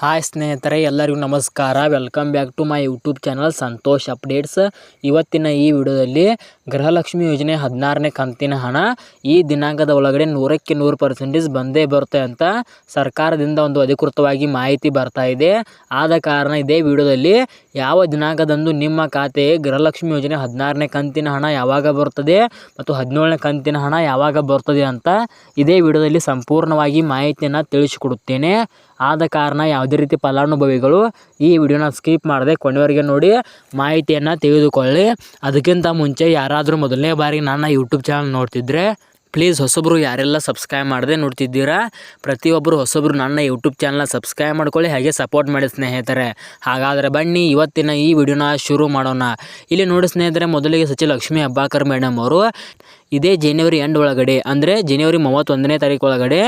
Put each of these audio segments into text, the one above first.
Hi ಸ್ನೇಹಿತರೆ, ಎಲ್ಲರಿಗೂ ನಮಸ್ಕಾರ. Welcome back to my YouTube channel Santosh updates ಇವತ್ತಿನ ಈ ವಿಡಿಯೋದಲ್ಲಿ ಗೃಹಲಕ್ಷ್ಮಿ ಯೋಜನೆ ಹದಿನಾರನೇ ಕಂತಿನ ಹಣ ಈ ದಿನಾಂಕದ ಒಳಗಡೆ ನೂರಕ್ಕೆ ನೂರು ಪರ್ಸೆಂಟೇಜ್ ಬಂದೇ ಬರುತ್ತೆ ಅಂತ ಸರ್ಕಾರದಿಂದ ಒಂದು ಅಧಿಕೃತವಾಗಿ ಮಾಹಿತಿ ಬರ್ತಾ ಇದೆ. ಆದ ಕಾರಣ ಇದೇ ವಿಡಿಯೋದಲ್ಲಿ ಯಾವ ದಿನಾಂಕದಂದು ನಿಮ್ಮ ಖಾತೆಗೆ ಗೃಹಲಕ್ಷ್ಮಿ ಯೋಜನೆ ಹದಿನಾರನೇ ಕಂತಿನ ಹಣ ಯಾವಾಗ ಬರ್ತದೆ ಮತ್ತು ಹದಿನೇಳನೇ ಕಂತಿನ ಹಣ ಯಾವಾಗ ಬರ್ತದೆ ಅಂತ ಇದೇ ವಿಡಿಯೋದಲ್ಲಿ ಸಂಪೂರ್ಣವಾಗಿ ಮಾಹಿತಿಯನ್ನು ತಿಳಿಸಿಕೊಡುತ್ತೇನೆ. ಆದ ಕಾರಣ ಯಾವುದೇ ರೀತಿ ಫಲಾನುಭವಿಗಳು ಈ ವಿಡಿಯೋನ ಸ್ಕಿಪ್ ಮಾಡದೆ ಕೊನೆವರೆಗೆ ನೋಡಿ ಮಾಹಿತಿಯನ್ನು ತೆಗೆದುಕೊಳ್ಳಿ. ಅದಕ್ಕಿಂತ ಮುಂಚೆ ಯಾರಾದರೂ ಮೊದಲನೇ ಬಾರಿ ನನ್ನ ಯೂಟ್ಯೂಬ್ ಚಾನಲ್ ನೋಡ್ತಿದ್ರೆ ಪ್ಲೀಸ್ ಹೊಸಬ್ರು ಯಾರೆಲ್ಲ ಸಬ್ಸ್ಕ್ರೈಬ್ ಮಾಡದೆ ನೋಡ್ತಿದ್ದೀರಾ ಪ್ರತಿಯೊಬ್ಬರು ಹೊಸಬ್ರು ನನ್ನ ಯೂಟ್ಯೂಬ್ ಚಾನಲ್ನ ಸಬ್ಸ್ಕ್ರೈಬ್ ಮಾಡ್ಕೊಳ್ಳಿ, ಹಾಗೆ ಸಪೋರ್ಟ್ ಮಾಡಿ ಸ್ನೇಹಿತರೆ. ಹಾಗಾದರೆ ಬನ್ನಿ, ಇವತ್ತಿನ ಈ ವಿಡಿಯೋನ ಶುರು ಮಾಡೋಣ. ಇಲ್ಲಿ ನೋಡಿ ಸ್ನೇಹಿತರೆ, ಮೊದಲಿಗೆ ಸಚಿವ ಲಕ್ಷ್ಮೀ ಅಬ್ಬಾಕರ್ ಮೇಡಮ್ ಅವರು. ಇದೇ ಜನವರಿ ಎಂಡ್ ಒಳಗಡೆ, ಅಂದರೆ ಜನವರಿ ಮೂವತ್ತೊಂದನೇ ತಾರೀಕು ಒಳಗಡೆ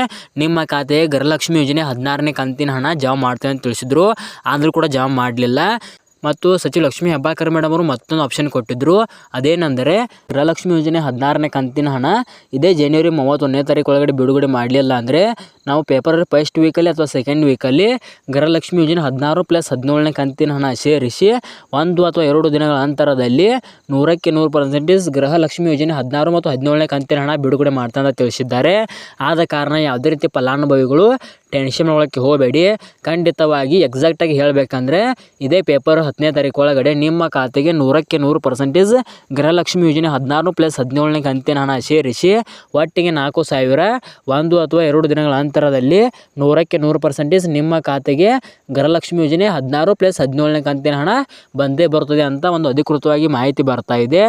ನಿಮ್ಮ ಖಾತೆಗೆ ಗೃಹಲಕ್ಷ್ಮಿ ಯೋಜನೆ ಹದಿನಾರನೇ ಕಂತಿನ ಹಣ ಜಮಾ ಮಾಡ್ತೇವೆ ಅಂತ ತಿಳಿಸಿದ್ರು. ಆದರೂ ಕೂಡ ಜಮಾ ಮಾಡಲಿಲ್ಲ. ಮತ್ತು ಸಚಿವ ಲಕ್ಷ್ಮೀ ಹೆಬ್ಬಾಳ್ಕರ್ ಮೇಡಮ್ ಅವರು ಮತ್ತೊಂದು ಆಪ್ಷನ್ ಕೊಟ್ಟಿದ್ದರು ಅದೇನೆಂದರೆ ಗೃಹಲಕ್ಷ್ಮಿ ಯೋಜನೆ ಹದಿನಾರನೇ ಕಂತಿನ ಹಣ. ಇದೇ ಜನವರಿ ಮೂವತ್ತೊಂದನೇ ತಾರೀಕು ಒಳಗಡೆ ಬಿಡುಗಡೆ ಮಾಡಲಿಲ್ಲ ಅಂದರೆ ನಾವು ಪೇಪರ್ ಫಸ್ಟ್ ವೀಕಲ್ಲಿ ಅಥವಾ ಸೆಕೆಂಡ್ ವೀಕಲ್ಲಿ ಗೃಹಲಕ್ಷ್ಮಿ ಯೋಜನೆ ಹದಿನಾರು ಪ್ಲಸ್ ಹದಿನೇಳನೇ ಕಂತಿನ ಹಣ ಸೇರಿಸಿ ಒಂದು ಅಥವಾ ಎರಡು ದಿನಗಳ ಅಂತರದಲ್ಲಿ ನೂರಕ್ಕೆ ನೂರು ಪರ್ಸೆಂಟೇಜ್ ಗೃಹಲಕ್ಷ್ಮಿ ಯೋಜನೆ ಹದಿನಾರು ಮತ್ತು ಹದಿನೇಳನೇ ಕಂತಿನ ಹಣ ಬಿಡುಗಡೆ ಮಾಡ್ತಾ ಅಂತ ತಿಳಿಸಿದ್ದಾರೆ. ಆದ ಕಾರಣ ಯಾವುದೇ ರೀತಿ ಫಲಾನುಭವಿಗಳು ಟೆನ್ಷನ್ ಒಳಗೆ ಹೋಗಬೇಡಿ. ಖಂಡಿತವಾಗಿ ಎಕ್ಸಾಕ್ಟಾಗಿ ಹೇಳಬೇಕಂದ್ರೆ ಇದೇ ಪೇಪರ್ ಹತ್ತನೇ ತಾರೀಕು ಒಳಗಡೆ ನಿಮ್ಮ ಖಾತೆಗೆ ನೂರಕ್ಕೆ ನೂರು ಪರ್ಸೆಂಟೇಜ್ ಗೃಹಲಕ್ಷ್ಮಿ ಯೋಜನೆ ಹದಿನಾರು ಪ್ಲಸ್ ಹದಿನೇಳನೇ ಕಂತಿನ ಹಣ ಸೇರಿಸಿ ಒಟ್ಟಿಗೆ ನಾಲ್ಕು ಸಾವಿರ ಒಂದು ಅಥವಾ ಎರಡು ದಿನಗಳ ಅಂತರದಲ್ಲಿ ನೂರಕ್ಕೆ ನೂರು ಪರ್ಸೆಂಟೇಜ್ ನಿಮ್ಮ ಖಾತೆಗೆ ಗೃಹಲಕ್ಷ್ಮಿ ಯೋಜನೆ ಹದಿನಾರು ಪ್ಲಸ್ ಹದಿನೇಳನೇ ಕಂತಿನ ಹಣ ಬಂದೇ ಬರ್ತದೆ ಅಂತ ಒಂದು ಅಧಿಕೃತವಾಗಿ ಮಾಹಿತಿ ಬರ್ತಾ ಇದೆ.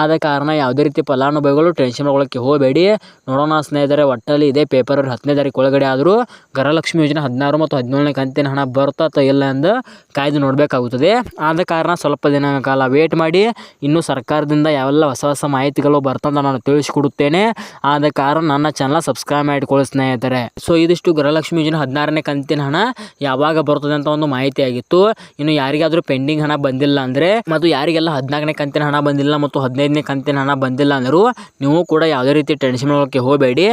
ಆದ ಕಾರಣ ಯಾವುದೇ ರೀತಿ ಫಲಾನುಭವಿಗಳು ಟೆನ್ಷನ್ ಒಳಗೆ ಹೋಗಬೇಡಿ. ನೋಡೋಣ ಸ್ನೇಹಿತರೆ, ಒಟ್ಟಲ್ಲಿ ಇದೇ ಪೇಪರ್ ಹತ್ತನೇ ತಾರೀಕು ಒಳಗಡೆ ಆದರೂ ಗೃಹಲಕ್ಷ್ಮಿ ಯೋಜನೆ ಹದಿನಾರು ಮತ್ತು ಹದಿನೇಳನೇ ಕಂತಿನ ಹಣ ಬರುತ್ತಾ ಅಥವಾ ಇಲ್ಲ ಎಂದು ಕಾಯ್ದು ನೋಡಬೇಕಾಗುತ್ತದೆ. ಆದ ಕಾರಣ ಸ್ವಲ್ಪ ದಿನ ಕಾಲ ವೇಟ್ ಮಾಡಿ. ಇನ್ನೂ ಸರ್ಕಾರದಿಂದ ಯಾವೆಲ್ಲ ಹೊಸ ಹೊಸ ಮಾಹಿತಿಗಳು ಬರ್ತಂತ ನಾನು ತಿಳಿಸಿಕೊಡುತ್ತೇನೆ. ಆದ ಕಾರಣ ನನ್ನ ಚಾನಲ್ ಸಬ್ಸ್ಕ್ರೈಬ್ ಮಾಡಿಕೊಳ್ಳಿ ಸ್ನೇಹಿತರೆ. ಸೊ ಇದಿಷ್ಟು ಗೃಹಲಕ್ಷ್ಮಿ ಯೋಜನೆ ಹದಿನಾರನೇ ಕಂತಿನ ಹಣ ಯಾವಾಗ ಬರ್ತದೆ ಅಂತ ಒಂದು ಮಾಹಿತಿ ಆಗಿತ್ತು ಇನ್ನು ಯಾರಿಗಾದರೂ ಪೆಂಡಿಂಗ್ ಹಣ ಬಂದಿಲ್ಲ ಅಂದರೆ, ಮತ್ತು ಯಾರಿಗೆಲ್ಲ ಹದಿನಾಲ್ಕನೇ ಕಂತಿನ ಹಣ ಬಂದಿಲ್ಲ ಮತ್ತು ಹದಿನೈದನೇ ಕಂತಿನ ಹಣ ಬಂದಿಲ್ಲ ಅಂದರೂ ನೀವು ಕೂಡ ಯಾವುದೇ ರೀತಿ ಟೆನ್ಷನ್ ಮಾಡೋಕ್ಕೆ ಹೋಗಬೇಡಿ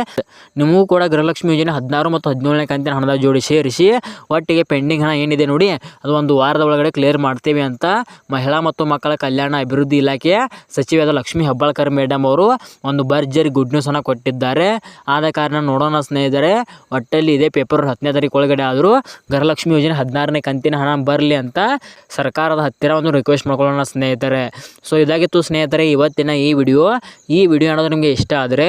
ನಿಮಗೂ ಕೂಡ ಗೃಹಲಕ್ಷ್ಮಿ ಯೋಜನೆ ಹದಿನಾರು ಮತ್ತು ಹದಿನೇಳನೇ ಕಂತಿನ ಹಣದ ಜೋಡಿ ಸೇರಿಸಿ ಒಟ್ಟಿಗೆ ಪೆಂಡಿಂಗ್ ಹಣ ಏನಿದೆ ನೋಡಿ ಅದು ಒಂದು ವಾರದ ಒಳಗಡೆ ಕ್ಲಿಯರ್ ಮಾಡ್ತೇವೆ ಅಂತ ಮಹಿಳಾ ಮತ್ತು ಮಕ್ಕಳ ಕಲ್ಯಾಣ ಅಭಿವೃದ್ಧಿ ಇಲಾಖೆಯ ಸಚಿವೆಯಾದ ಲಕ್ಷ್ಮೀ ಹೆಬ್ಬಾಳ್ಕರ್ ಮೇಡಮ್ ಅವರು ಒಂದು ಭರ್ಜರಿ ಗುಡ್ ನ್ಯೂಸ್ ಅನ್ನು ಕೊಟ್ಟಿದ್ದಾರೆ ಆದ ಕಾರಣ ನೋಡೋಣ ಸ್ನೇಹಿತರೆ ಒಟ್ಟಲ್ಲಿ ಇದೇ ಪೇಪರ್ ಹತ್ತನೇ ತಾರೀಕು ಒಳಗಡೆ ಆದರೂ ಗೃಹಲಕ್ಷ್ಮಿ ಯೋಜನೆ ಹದಿನಾರನೇ ಕಂತಿನ ಹಣ ಬರಲಿ ಅಂತ ಸರ್ಕಾರದ ಹತ್ತಿರ ಒಂದು ರಿಕ್ವೆಸ್ಟ್ ಮಾಡ್ಕೊಳ್ಳೋಣ ಸ್ನೇಹಿತರೆ ಸೊ ಇದಾಗಿತ್ತು ಸ್ನೇಹಿತರೆ ಇವತ್ತಿನ ಈ ವಿಡಿಯೋ. ಈ ವಿಡಿಯೋ ಅನ್ನೋದು ನಿಮಗೆ ಇಷ್ಟ ಆದರೆ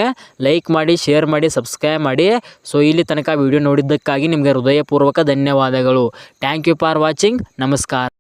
ಲೈಕ್ ಮಾಡಿ ಶೇರ್ ಮಾಡಿ ಸಬ್ಸ್ಕ್ರೈಬ್ ಮಾಡಿ. ಸೊ ಇಲ್ಲಿ ತನಕ ವಿಡಿಯೋ ನೋಡಿದ್ದಕ್ಕಾಗಿ ನಿಮಗೆ ಹೃದಯಪೂರ್ವಕ ಧನ್ಯವಾದಗಳು. ಥ್ಯಾಂಕ್ ಯು ಫಾರ್ ವಾಚಿಂಗ್ ನಮಸ್ಕಾರ.